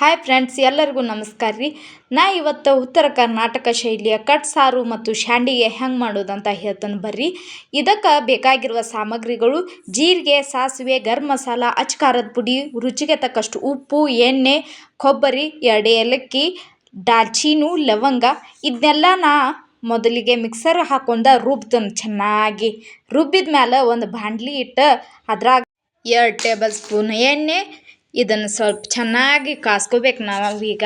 Hi friends ಎಲ್ಲರಿಗೂ ನಮಸ್ಕಾರ ರೀ. ನಾ ಇವತ್ತು ಉತ್ತರ ಕರ್ನಾಟಕ ಶೈಲಿಯ ಕಟ್ ಸಾರು ಮತ್ತು ಶಾಂಡಿಗೆ ಹೆಂಗೆ ಮಾಡೋದಂತ ಹೇಳ್ತಾನೆ ಬರ್ರಿ. ಇದಕ್ಕೆ ಬೇಕಾಗಿರುವ ಸಾಮಗ್ರಿಗಳು ಜೀರಿಗೆ, ಸಾಸಿವೆ, ಗರಂ ಮಸಾಲ ಅಚ್ ಖಾರದ ಪುಡಿ, ರುಚಿಗೆ ತಕ್ಕಷ್ಟು ಉಪ್ಪು, ಎಣ್ಣೆ, ಕೊಬ್ಬರಿ ಎರಡು ಏಲಕ್ಕಿ ದಾಲ್ಚೀನು ಲವಂಗ ಇದನ್ನೆಲ್ಲ ನಾ ಮೊದಲಿಗೆ ಮಿಕ್ಸರ್ ಹಾಕೊಂಡ ರುಬ್ತೇನೆ ಚೆನ್ನಾಗಿ. ರುಬ್ಬಿದ ಮೇಲೆ ಒಂದು ಬಾಂಡ್ಲಿ ಇಟ್ಟು ಅದ್ರಾಗ ಎರಡು ಟೇಬಲ್ ಸ್ಪೂನ್ ಎಣ್ಣೆ ಇದನ್ನು ಸ್ವಲ್ಪ ಚೆನ್ನಾಗಿ ಕಾಸ್ಕೋಬೇಕು ನಾವು ಈಗ.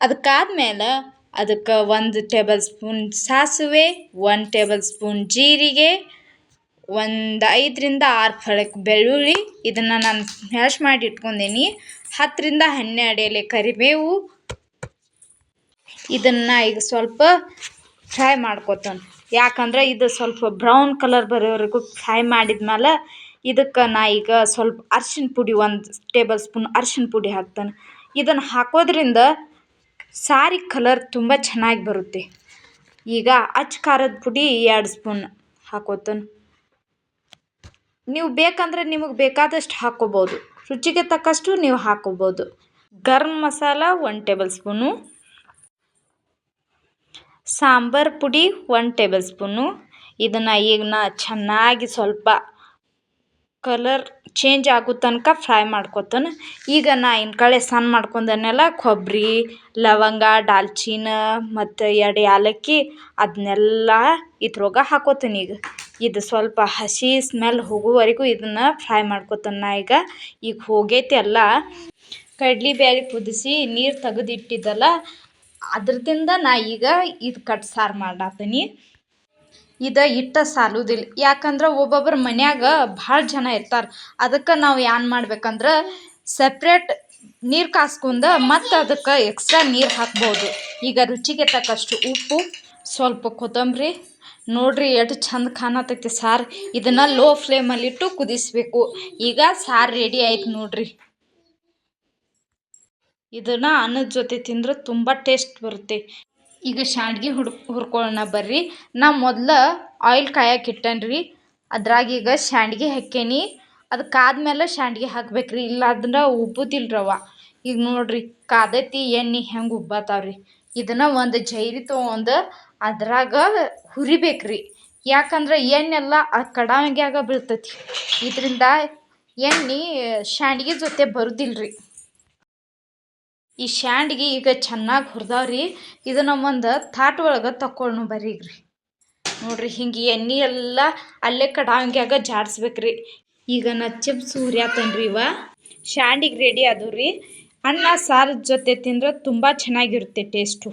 ಅದಕ್ಕಾದ್ಮೇಲೆ ಅದಕ್ಕೆ ಒಂದು ಟೇಬಲ್ ಸ್ಪೂನ್ ಸಾಸಿವೆ, ಒಂದು ಟೇಬಲ್ ಸ್ಪೂನ್ ಜೀರಿಗೆ, ಒಂದು ಐದರಿಂದ ಆರು ಫಳಕ್ ಬೆಳ್ಳುಳ್ಳಿ. ಇದನ್ನು ನಾನು ಮ್ಯಾಶ್ ಮಾಡಿ ಇಟ್ಕೊಂಡೀನಿ. ಹತ್ತರಿಂದ ಹನ್ನೆರಡು ಎಲೆ ಕರಿಬೇವು. ಇದನ್ನು ಈಗ ಸ್ವಲ್ಪ ಫ್ರೈ ಮಾಡ್ಕೊತಾನೆ. ಯಾಕಂದ್ರೆ ಇದು ಸ್ವಲ್ಪ ಬ್ರೌನ್ ಕಲರ್ ಬರೋವರೆಗೂ ಫ್ರೈ ಮಾಡಿದ್ಮೇಲೆ ಇದಕ್ಕೆ ನಾ ಈಗ ಸ್ವಲ್ಪ ಅರ್ಶಿಣ ಪುಡಿ ಒಂದು ಟೇಬಲ್ ಸ್ಪೂನ್ ಅರ್ಶಿಣ ಪುಡಿ ಹಾಕ್ತೇನೆ. ಇದನ್ನು ಹಾಕೋದ್ರಿಂದ ಸಾರಿ ಕಲರ್ ತುಂಬ ಚೆನ್ನಾಗಿ ಬರುತ್ತೆ. ಈಗ ಅಚ್ಚ ಖಾರದ ಪುಡಿ ಎರಡು ಸ್ಪೂನ್ ಹಾಕೋತೇನೆ. ನೀವು ಬೇಕಂದ್ರೆ ನಿಮಗೆ ಬೇಕಾದಷ್ಟು ಹಾಕೋಬೋದು. ರುಚಿಗೆ ತಕ್ಕಷ್ಟು ನೀವು ಹಾಕೋಬೋದು. Garam masala one tablespoon. Sambar ಪುಡಿ ಒನ್ ಟೇಬಲ್ ಸ್ಪೂನು. ಇದನ್ನು ಈಗ ನಾ ಚೆನ್ನಾಗಿ ಸ್ವಲ್ಪ ಕಲರ್ ಚೇಂಜ್ ಆಗೋ ತನಕ ಫ್ರೈ ಮಾಡ್ಕೊತಾನೆ. ಈಗ ನಾ ಇನ್ನು ಕಡೆ ಸಣ್ಣ ಮಾಡ್ಕೊಂಡನೆಲ್ಲ ಕೊಬ್ಬರಿ, ಲವಂಗ ದಾಲ್ಚಿನ ಮತ್ತು ಎರಡು ಏಲಕ್ಕಿ ಅದನ್ನೆಲ್ಲ ಇದ್ರೊಳಗೆ ಹಾಕೋತೀನಿ ಈಗ. ಇದು ಸ್ವಲ್ಪ ಹಸಿ ಸ್ಮೆಲ್ ಹೋಗುವವರೆಗೂ ಇದನ್ನು ಫ್ರೈ ಮಾಡ್ಕೊತಾನೆ ನಾ ಈಗ. ಈಗ ಹೋಗೈತಿ ಎಲ್ಲ. ಕಡ್ಲೆಬೇಳೆ ಕುದಿಸಿ ನೀರು ತೆಗೆದಿಟ್ಟಿದ್ದಲ್ಲ, ಅದ್ರದಿಂದ ನಾ ಈಗ ಇದು ಕಟ್ ಸಾರು ಮಾಡತ್ತೀನಿ ಇದು ಇಟ್ಟ ಸಾಲುದಿಲ್ಲ ಯಾಕಂದ್ರೆ ಒಬ್ಬೊಬ್ರು ಮನ್ಯಾಗ ಭಾಳ ಜನ ಇರ್ತಾರೆ. ಅದಕ್ಕೆ ನಾವು ಏನ್ ಮಾಡ್ಬೇಕಂದ್ರೆ ಸಪ್ರೇಟ್ ನೀರು ಕಾಸ್ಕೊಂಡ ಮತ್ತು ಅದಕ್ಕೆ ಎಕ್ಸ್ಟ್ರಾ ನೀರು ಹಾಕ್ಬೋದು. ಈಗ ರುಚಿಗೆ ತಕ್ಕಷ್ಟು ಉಪ್ಪು, ಸ್ವಲ್ಪ ಕೊತ್ತಂಬರಿ. ನೋಡ್ರಿ ಎಷ್ಟು ಚಂದ ಕಾಣತೈತಿ ಸಾರು. ಇದನ್ನು ಲೋ ಫ್ಲೇಮಲ್ಲಿಟ್ಟು ಕುದಿಸ್ಬೇಕು. ಈಗ ಸಾರು ರೆಡಿ ಆಯ್ತು ನೋಡ್ರಿ. ಇದನ್ನು ಅನ್ನದ ಜೊತೆ ತಿಂದ್ರೆ ತುಂಬ ಟೇಸ್ಟ್ ಬರುತ್ತೆ. ಈಗ ಶಾಂಡ್ಗೆ ಹುಡ್ ಹುರ್ಕೊಳ್ಳೋಣ ಬರ್ರಿ. ನಾ ಮೊದ್ಲು ಆಯಿಲ್ ಕಾಯಕ್ಕೆ ರೀ ಅದ್ರಾಗ ಈಗ ಶಾಂಡ್ಗೆ ಹಾಕೇನಿ ಅದು ಕಾದ್ಮೇಲೆ ಶಾಂಡ್ಗೆ ಹಾಕ್ಬೇಕ್ರಿ. ಇಲ್ಲ ಅಂದ್ರೆ ಉಬ್ಬುದಿಲ್ಲ ರವ. ಈಗ ನೋಡ್ರಿ, ಕಾದೈತಿ ಎಣ್ಣೆ ಹೆಂಗೆ ಉಬ್ಬತ್ತಾವ್ರಿ ಇದನ್ನು ಒಂದು ಜೈರಿ ತೊಗೊಂಡು ಅದ್ರಾಗ ಹುರಿಬೇಕ್ರಿ. ಯಾಕಂದ್ರೆ ಎಣ್ಣೆಲ್ಲ ಆ ಕಡಾಯಿಗ್ಯಾಗ ಬೀಳ್ತೈತಿ. ಇದರಿಂದ ಎಣ್ಣೆ ಶಾಂಡ್ಗೆ ಜೊತೆ ಬರುದಿಲ್ಲ ರೀ ಈ ಶ್ಯಾಂಡ್ಗೆ ಈಗ ಚೆನ್ನಾಗಿ ಹುರಿದವ್ರಿ. ಇದನ್ನು ಒಂದು ತಾಟ್ ಒಳಗೆ ತಕ್ಕೊಳ್ಳೋಣ ಬರೀಗ್ರಿ. ನೋಡ್ರಿ ಹಿಂಗೆ ಎಣ್ಣೆ ಎಲ್ಲ ಅಲ್ಲೇ ಕಡಾಂಗ್ಯಾಗ ಜಾಡಿಸ್ಬೇಕ್ರಿ ಈಗ ನಾ ಚಿಪ್ಸ್ ತನ್ರಿ ಇವ. ಶ್ಯಾಂಡಿಗೆ ರೆಡಿ ಆದವು ರೀ ಅನ್ನ ಸಾರದ ಜೊತೆ ತಿಂದ್ರೆ ತುಂಬ ಚೆನ್ನಾಗಿರುತ್ತೆ ಟೇಸ್ಟು